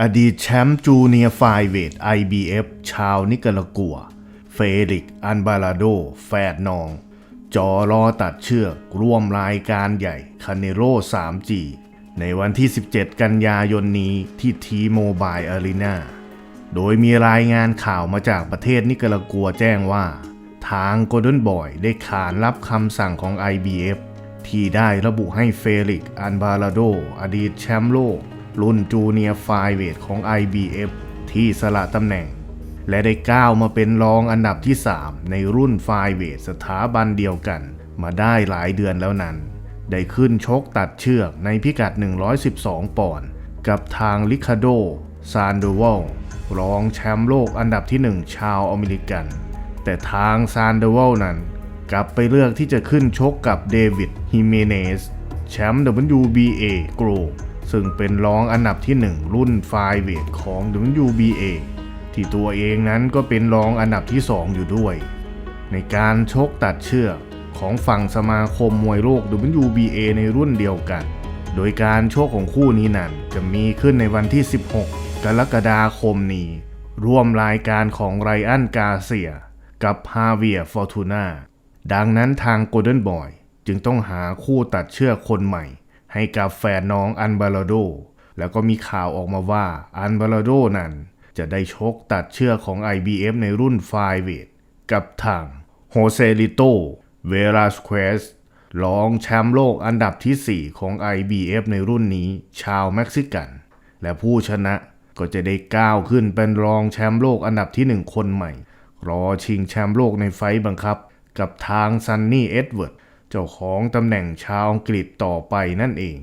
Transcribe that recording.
อดีตแชมป์จูเนียร์ไฟเวท IBF ชาวนิการากัว เฟลิก อันบาลาโดแฝดนอง จอรอตัดเชือก ร่วมรายการใหญ่คาเนโร 3G ในวันที่ 17 กันยายนนี้ที่ทีโมบายอารีนาโดยมีรายงานข่าวมาจากประเทศนิการากัวแจ้งว่า ทางโกลเด้นบอยได้ขานรับคำสั่งของ IBF ที่ได้ระบุให้เฟลิก อันบาลาโด อดีตแชมป์โลก รุ่นจูเนียร์ไฟเวทของ IBF ที่สละตำแหน่ง และได้ก้าวมาเป็นรองอันดับที่ 3 ในรุ่นไฟเวทสถาบันเดียวกัน มาได้หลายเดือนแล้วนั้น ได้ขึ้นชกตัดเชือกในพิกัด 112 ปอนด์กับทางลิคาโด ซานโดวอลรองแชมป์โลกอันดับที่ 1 ชาวอเมริกัน แต่ทางซานโดวอลนั้น กลับไปเลือกที่จะขึ้นชกกับเดวิดฮิเมเนสแชมป์ WBA โกล ซึ่งเป็นรองอันดับที่ 1 รุ่นไฟเวทของ WBA ที่ตัวเองนั้นก็เป็นรองอันดับที่ 2 อยู่ด้วย ในการชกตัดเชือกของฝั่งสมาคมมวยโลก WBA ในรุ่นเดียวกัน โดยการชกของคู่นี้นั้นจะมีขึ้นในวันที่ 16 กรกฎาคมนี้ ร่วมรายการของไรอันกาเซีย กับฮาเวียฟอร์ตูนาดังนั้นทางโกลเด้นบอยจึงต้องหาคู่ตัดเชือกคนใหม่ ให้กับแฝดน้องอันบาลาโด แล้วก็มีข่าวออกมาว่าอันบาลาโดนั้นจะได้ชกตัดเชือกของ IBF ในรุ่นไฟเวทกับทางโฮเซลิโตเวราสเควสรองแชมป์โลกอันดับที่ 4 ของ IBF ในรุ่นนี้ ชาวเม็กซิกัน และผู้ชนะก็จะได้ก้าวขึ้นเป็นรองแชมป์โลกอันดับที่ 1 คนใหม่ รอชิงแชมป์โลกในไฟบังคับ กับทางซันนี่เอ็ดเวิร์ด เจ้าของตำแหน่งชาวอังกฤษต่อไปนั่นเอง